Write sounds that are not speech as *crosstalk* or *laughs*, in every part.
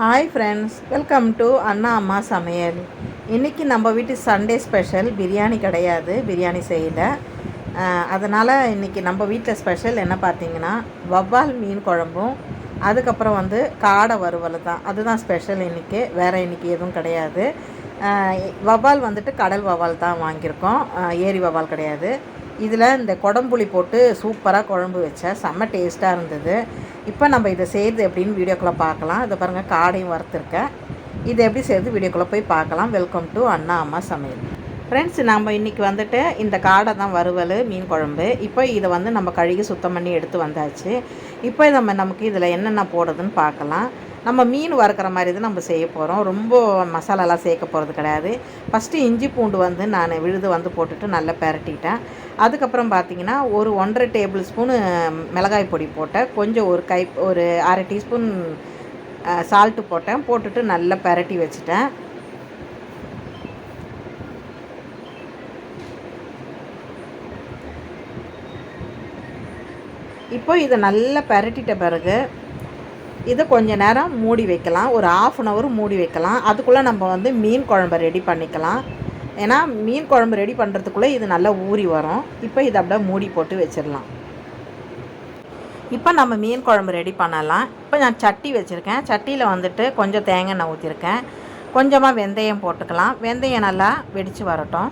Hi friends welcome to அண்ணா அம்மா சமையல் இன்றைக்கி நம்ம வீட்டு சண்டே ஸ்பெஷல் பிரியாணி கிடையாது பிரியாணி செய்யலை. அதனால் இன்றைக்கி நம்ம வீட்டில் ஸ்பெஷல் என்ன பார்த்தீங்கன்னா வவ்வால் மீன் குழம்பும் அதுக்கப்புறம் வந்து காடை வறுவல் தான். அதுதான் ஸ்பெஷல் இன்றைக்கி வேறு இன்றைக்கி எதுவும் கிடையாது. வவ்வால் வந்துட்டு கடல் வவ்வால் தான் வாங்கியிருக்கோம். ஏரி வவ்வால் கிடையாது. இதில் இந்த குடம்புளி போட்டு சூப்பராக குழம்பு வச்சேன் செம்ம டேஸ்ட்டாக இருந்தது. இப்போ நம்ம இதை செய்கிறது எப்படின்னு வீடியோக்குள்ளே பார்க்கலாம். இதை பாருங்கள் காடையும் வறுத்துருக்கேன் இது எப்படி செய்கிறது வீடியோக்குள்ளே போய் பார்க்கலாம். வெல்கம் டு அண்ணா அம்மா சமையல். ஃப்ரெண்ட்ஸ் நம்ம இன்றைக்கி வந்துட்டு இந்த காடை தான் வறுவல் மீன் குழம்பு. இப்போ இதை வந்து நம்ம கழுகி சுத்தம் பண்ணி எடுத்து வந்தாச்சு. இப்போ நம்ம நமக்கு இதில் என்னென்ன போடுறதுன்னு பார்க்கலாம். நம்ம மீன் வறுக்கிற மாதிரி தான் நம்ம செய்ய போகிறோம் ரொம்ப மசாலாலாம் சேர்க்க போகிறது கிடையாது. ஃபஸ்ட்டு இஞ்சி பூண்டு வந்து நான் விழுது வந்து போட்டுட்டு நல்லா பெரட்டிட்டேன். அதுக்கப்புறம் பார்த்தீங்கன்னா ஒரு ஒன்றரை டேபிள் ஸ்பூனு மிளகாய் பொடி போட்டேன். கொஞ்சம் ஒரு கை ஒரு அரை டீஸ்பூன் சால்ட்டு போட்டேன். போட்டுட்டு நல்லா பெரட்டி வச்சுட்டேன். இப்போ இதை நல்லா பெரட்டிட்ட பிறகு இதை கொஞ்ச நேரம் மூடி வைக்கலாம். ஒரு ஆஃப் அன் ஹவர் மூடி வைக்கலாம். அதுக்குள்ளே நம்ம வந்து மீன் குழம்பு ரெடி பண்ணிக்கலாம். ஏன்னா மீன் குழம்பு ரெடி பண்ணுறதுக்குள்ளே இது நல்லா ஊறி வரும். இப்போ இதை அப்படியே மூடி போட்டு வச்சிடலாம். இப்போ நம்ம மீன் குழம்பு ரெடி பண்ணலாம். இப்போ நான் சட்டி வச்சுருக்கேன். சட்டியில் வந்துட்டு கொஞ்சம் தேங்காய் எண்ணெய் ஊற்றிருக்கேன் கொஞ்சமாக வெந்தயம் போட்டுக்கலாம். வெந்தயம் நல்லா வெடித்து வரட்டும்.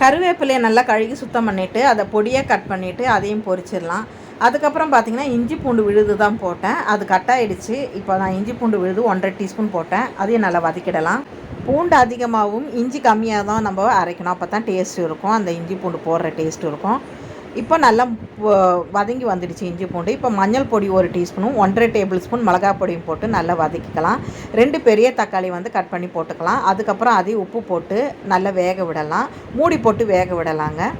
கருவேப்பிலையை நல்லா கழுகி சுத்தம் பண்ணிவிட்டு அதை பொடியாக கட் பண்ணிவிட்டு அதையும் பொரிச்சிடலாம். அதுக்கப்புறம் பார்த்தீங்கன்னா இஞ்சி பூண்டு விழுது தான் போட்டேன். அது கட்டாயிடுச்சு இப்போ நான் இஞ்சி பூண்டு விழுது ஒன்றரை டீஸ்பூன் போட்டேன். அதையும் நல்லா வதக்கிடலாம். பூண்டு அதிகமாகவும் இஞ்சி கம்மியாக தான் நம்ம அரைக்கணும். அப்போ தான் டேஸ்ட் இருக்கும். அந்த இஞ்சி பூண்டு போடுற டேஸ்ட் இருக்கும். இப்போ நல்லா வ- வதங்கி வந்துடுச்சு இஞ்சி பூண்டு. இப்போ மஞ்சள் பொடி ஒரு டீஸ்பூனும் ஒன்றரை டேபிள் ஸ்பூன் மிளகா பொடியும் போட்டு நல்லா வதக்கிக்கலாம். ரெண்டு பெரிய தக்காளி வந்து கட் பண்ணி போட்டுக்கலாம். அதுக்கப்புறம் அதையும் உப்பு போட்டு நல்லா வேக விடலாம். மூடி போட்டு வேக விடலாங்க.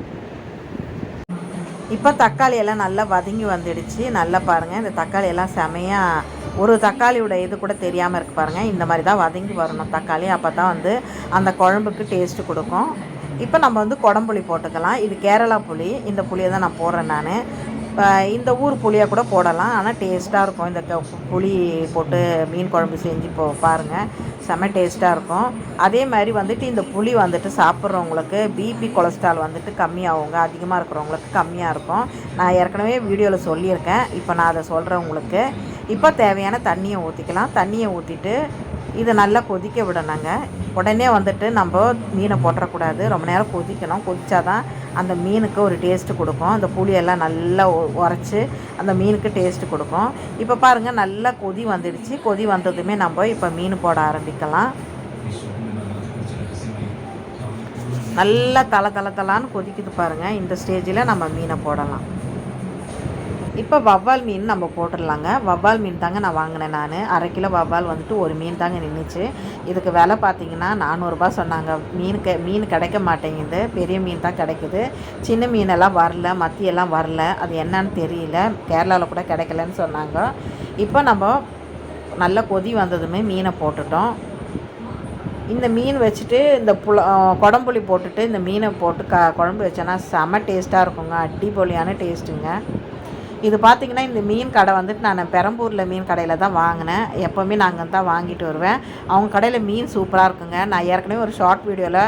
இப்போ தக்காளி எல்லாம் நல்லா வதங்கி வந்துடுச்சு. நல்லா பாருங்கள் இந்த தக்காளி எல்லாம் செமையாக ஒரு தக்காளியோட இது கூட தெரியாமல் இருக்கு பாருங்கள் இந்த மாதிரி தான் வதங்கி வரணும் தக்காளி. அப்போ தான் வந்து அந்த குழம்புக்கு டேஸ்ட்டு கொடுக்கும். இப்போ நம்ம வந்து குடம்புளி போட்டுக்கலாம். இது கேரளா புளி. இந்த புளியை தான் நான் போடுறேன் நான். இந்த ஊர் புளியாக கூட போடலாம். ஆனால் டேஸ்ட்டாக இருக்கும். இந்த க- புளி போட்டு மீன் குழம்பு செஞ்சு போ பாருங்கள் செம்ம டேஸ்ட்டாக இருக்கும். அதே மாதிரி வந்துட்டு இந்த புளி வந்துட்டு சாப்பிட்றவங்களுக்கு பிபி கொலஸ்ட்ரால் வந்துட்டு கம்மியாகுங்க. அதிகமாக இருக்கிறவங்களுக்கு கம்மியாக இருக்கும். நான் ஏற்கனவே வீடியோவில் சொல்லியிருக்கேன். இப்போ நான் அதை சொல்கிறேன் உங்களுக்கு. இப்போ தேவையான தண்ணியை ஊற்றிக்கலாம் தண்ணியை ஊற்றிட்டு இதை நல்லா கொதிக்க விடணுங்க. உடனே வந்துட்டு நம்ம மீனை போட்டுறக்கூடாது ரொம்ப நேரம் கொதிக்கணும். கொதிச்சாதான் அந்த மீனுக்கு ஒரு டேஸ்ட்டு கொடுக்கும். அந்த புளியெல்லாம் நல்லா உரைச்சி அந்த மீனுக்கு டேஸ்ட்டு கொடுக்கும். இப்போ பாருங்கள் நல்லா கொதி வந்துடுச்சு. கொதி வந்ததுமே நம்ம இப்போ மீன் போட ஆரம்பிக்கலாம். நல்லா தலை தலை தலான்னு கொதிக்குது பாருங்கள் இந்த ஸ்டேஜில் நம்ம மீனை போடலாம். இப்போ வவ்வால் மீன் நம்ம போட்டுடலாங்க. வவ்வால் மீன் தாங்க நான் வாங்கினேன் நான். அரை கிலோ வவ்வால் வந்துட்டு ஒரு மீன் தாங்க நின்றுச்சு இதுக்கு விலை பார்த்தீங்கன்னா நானூறுரூபா சொன்னாங்க. மீன் கெ மீன் கிடைக்க மாட்டேங்குது. பெரிய மீன் தான் கிடைக்குது. சின்ன மீனெல்லாம் வரல மத்தியெல்லாம் வரல. அது என்னன்னு தெரியல. கேரளாவில் கூட கிடைக்கலன்னு சொன்னாங்க. இப்போ நம்ம நல்லா கொதி வந்ததுமே மீனை போட்டுட்டோம். இந்த மீன் வச்சுட்டு இந்த புல குடம்புளி போட்டுட்டு இந்த மீனை போட்டு க குழம்பு வச்சோன்னா செம டேஸ்ட்டாக இருக்குங்க. அடிப்பொலியான டேஸ்ட்டுங்க. இது பார்த்திங்கன்னா இந்த மீன் கடை வந்துட்டு நான் பெரம்பூரில் மீன் கடையில் தான் வாங்கினேன். எப்போவுமே நான் அங்கே தான் வாங்கிட்டு வருவேன். அவங்க கடையில் மீன் சூப்பராக இருக்குங்க. நான் ஏற்கனவே ஒரு ஷார்ட் வீடியோவில்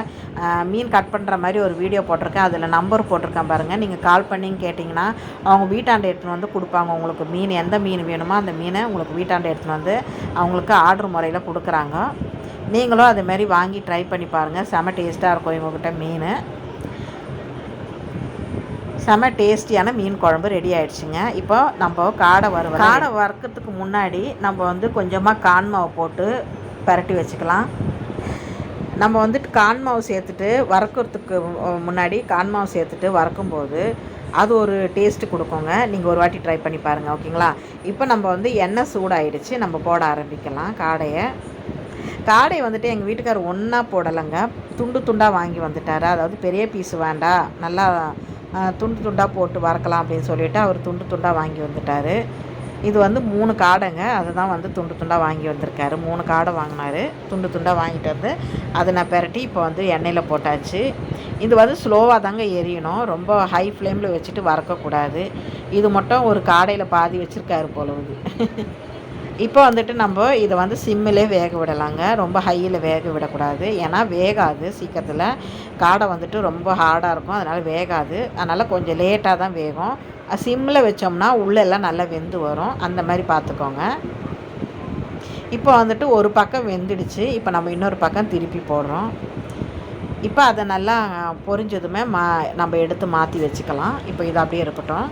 மீன் கட் பண்ணுற மாதிரி ஒரு வீடியோ போட்டிருக்கேன். அதில் நம்பர் போட்டிருக்கேன் பாருங்கள் நீங்கள் கால் பண்ணின்னு கேட்டிங்கன்னா அவங்க வீட்டாண்ட எடுத்துன்னு வந்து கொடுப்பாங்க. உங்களுக்கு மீன் எந்த மீன் வேணுமோ அந்த மீனை உங்களுக்கு வீட்டாண்ட எடுத்துன்னு வந்து அவங்களுக்கு ஆர்டர் முறையில் கொடுக்குறாங்க. நீங்களும் அதே மாதிரி வாங்கி ட்ரை பண்ணி பாருங்கள் செம டேஸ்ட்டாக இருக்கும் இவங்ககிட்ட மீன். செம டேஸ்டியான மீன் குழம்பு ரெடி ஆயிடுச்சுங்க. இப்போ நம்ம காடை வறுவல் காடை வறுக்கிறதுக்கு முன்னாடி நம்ம வந்து கொஞ்சமாக கான்மாவை போட்டு பரட்டி வச்சுக்கலாம். நம்ம வந்துட்டு கான் மாவு சேர்த்துட்டு வறுக்கிறதுக்கு முன்னாடி கான் மாவு சேர்த்துட்டு வறுக்கும்போது அது ஒரு டேஸ்ட்டு கொடுக்குங்க. நீங்கள் ஒரு வாட்டி ட்ரை பண்ணி பாருங்கள் ஓகேங்களா? இப்போ நம்ம வந்து எண்ணெய் சூடாயிடுச்சு நம்ம போட ஆரம்பிக்கலாம் காடையை. காடை வந்துட்டு எங்கள் வீட்டுக்காரர் ஒன்றா போடலைங்க. துண்டு துண்டாக வாங்கி வந்துட்டார். அதாவது பெரிய பீஸ் வேண்டாம் நல்லா துண்டு துண்டாக போட்டு வறக்கலாம் அப்படின்னு சொல்லிட்டு அவர் துண்டு துண்டாக வாங்கி வந்துட்டார். இது வந்து மூணு காடைங்க. அதை தான் வந்து துண்டு துண்டாக வாங்கி வந்திருக்காரு. மூணு காடை வாங்கினாரு. துண்டு துண்டாக வாங்கிட்டு வந்து அதை நான் பெரட்டி இப்போ வந்து எண்ணெயில் போட்டாச்சு. இது வந்து ஸ்லோவாக தாங்க எரியணும். ரொம்ப ஹை ஃப்ளேமில் வச்சுட்டு வறக்கக்கூடாது. இது மட்டும் ஒரு காடையில் பாதி வச்சுருக்காரு போல *laughs* இப்போ வந்துட்டு நம்ம இதை வந்து சிம்மிலே வேக விடலாங்க. ரொம்ப ஹையில் வேக விடக்கூடாது. ஏன்னா வேகாது சீக்கிரத்தில். காடை வந்துட்டு ரொம்ப ஹார்டாக இருக்கும். அதனால் வேகாது. அதனால் கொஞ்சம் லேட்டாக தான் வேகும். சிம்மில் வச்சோம்னா உள்ளெல்லாம் நல்லா வெந்து வரும். அந்த மாதிரி பார்த்துக்கோங்க. இப்போ வந்துட்டு ஒரு பக்கம் வெந்துடுச்சு. இப்போ நம்ம இன்னொரு பக்கம் திருப்பி போடுறோம். இப்போ அதை நல்லா பொரிஞ்சதுமே மா நம்ம எடுத்து மாற்றி வச்சுக்கலாம். இப்போ இது அப்படியே இருக்கட்டும்.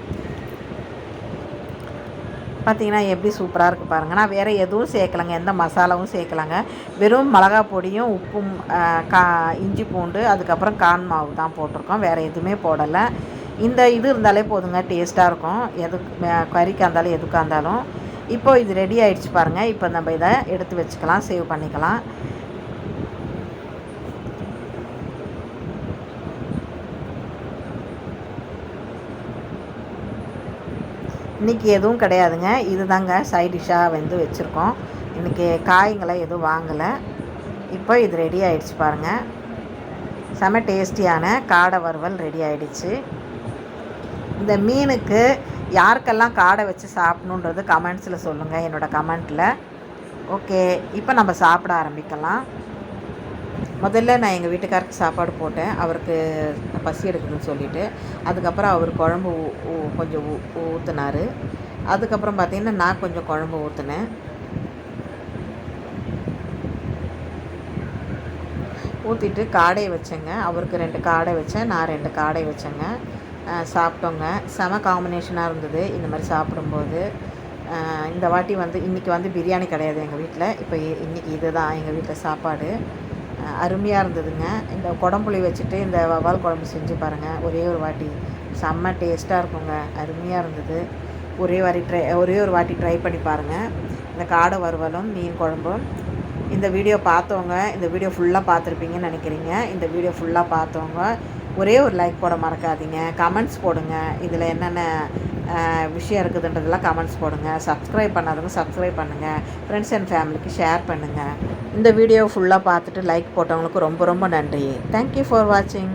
பார்த்தீங்கன்னா எப்படி சூப்பராக இருக்குது பாருங்கள் நான் வேறு எதுவும் சேர்க்கலைங்க. எந்த மசாலாவும் சேர்க்கலாங்க. வெறும் மிளகா பொடியும் உப்பும் கா இஞ்சி பூண்டு அதுக்கப்புறம் கான் மாவு தான் போட்டிருக்கோம். வேறு எதுவுமே போடலை. இந்த இது இருந்தாலே போதுங்க. டேஸ்ட்டாக இருக்கும். எதுக்கு கறிக்காக இருந்தாலும் எதுக்காக இருந்தாலும். இப்போது இது ரெடி ஆகிடுச்சு பாருங்கள் இப்போ நம்ம இதை எடுத்து வச்சுக்கலாம். சேவ் பண்ணிக்கலாம். இன்றைக்கி எதுவும் கிடையாதுங்க. இது தாங்க சைட் டிஷ்ஷாக வந்து வச்சுருக்கோம். இன்றைக்கி காய்களை எதுவும் வாங்கலை. இப்போ இது ரெடி ஆகிடுச்சு பாருங்கள் செம டேஸ்டியான காடை வறுவல் ரெடி ஆகிடுச்சு இந்த மீனுக்கு யாருக்கெல்லாம் காடை வச்சு சாப்பிட்ணுன்றது கமெண்ட்ஸில் சொல்லுங்கள் என்னோடய கமெண்ட்டில் ஓகே இப்போ நம்ம சாப்பிட ஆரம்பிக்கலாம். முதல்ல நான் எங்கள் வீட்டுக்காரருக்கு சாப்பாடு போட்டேன். அவருக்கு பசி எடுக்குதுன்னு சொல்லிவிட்டு அதுக்கப்புறம் அவர் குழம்பு கொஞ்சம் ஊற்றுனாரு அதுக்கப்புறம் பார்த்திங்கன்னா நான் கொஞ்சம் குழம்பு ஊற்றுனேன் ஊற்றிட்டு காடை வச்சேங்க. அவருக்கு ரெண்டு காடை வச்சேன். நான் ரெண்டு காடை வச்சேங்க. சாப்பிட்டோங்க. செம காம்பினேஷனாக இருந்தது. இந்த மாதிரி சாப்பிடும்போது. இந்த வாட்டி வந்து இன்றைக்கி வந்து பிரியாணி கிடையாது எங்கள் வீட்டில் இப்போ இன்றைக்கி இது தான் எங்கள் வீட்டில் சாப்பாடு. அருமையாக இருந்ததுங்க. இந்த குடம்புளி வச்சுட்டு இந்த வவால் குழம்பு செஞ்சு பாருங்கள் ஒரே ஒரு வாட்டி. செம்ம டேஸ்ட்டாக இருக்குங்க. அருமையாக இருந்தது. ஒரே வாட்டி ட்ரை ஒரே ஒரு வாட்டி ட்ரை பண்ணி பாருங்கள் இந்த காடை வறுவலும் மீன் குழம்பும். இந்த வீடியோ பார்த்தவங்க இந்த வீடியோ ஃபுல்லாக பார்த்துருப்பீங்கன்னு நினைக்கிறீங்க. இந்த வீடியோ ஃபுல்லாக பார்த்தவங்க ஒரே ஒரு லைக் போட மறக்காதீங்க. கமெண்ட்ஸ் போடுங்க. இதில் என்னென்ன விஷயம் இருக்குதுன்றதெல்லாம் கமெண்ட்ஸ் போடுங்க. சப்ஸ்கிரைப் பண்ணாதவங்க சப்ஸ்கிரைப் பண்ணுங்கள் ஃப்ரெண்ட்ஸ் அண்ட் ஃபேமிலிக்கு ஷேர் பண்ணுங்கள் இந்த வீடியோ ஃபுல்லாக பார்த்துட்டு லைக் போட்டவங்களுக்கு ரொம்ப ரொம்ப நன்றி. தேங்க்யூ ஃபார் வாட்சிங்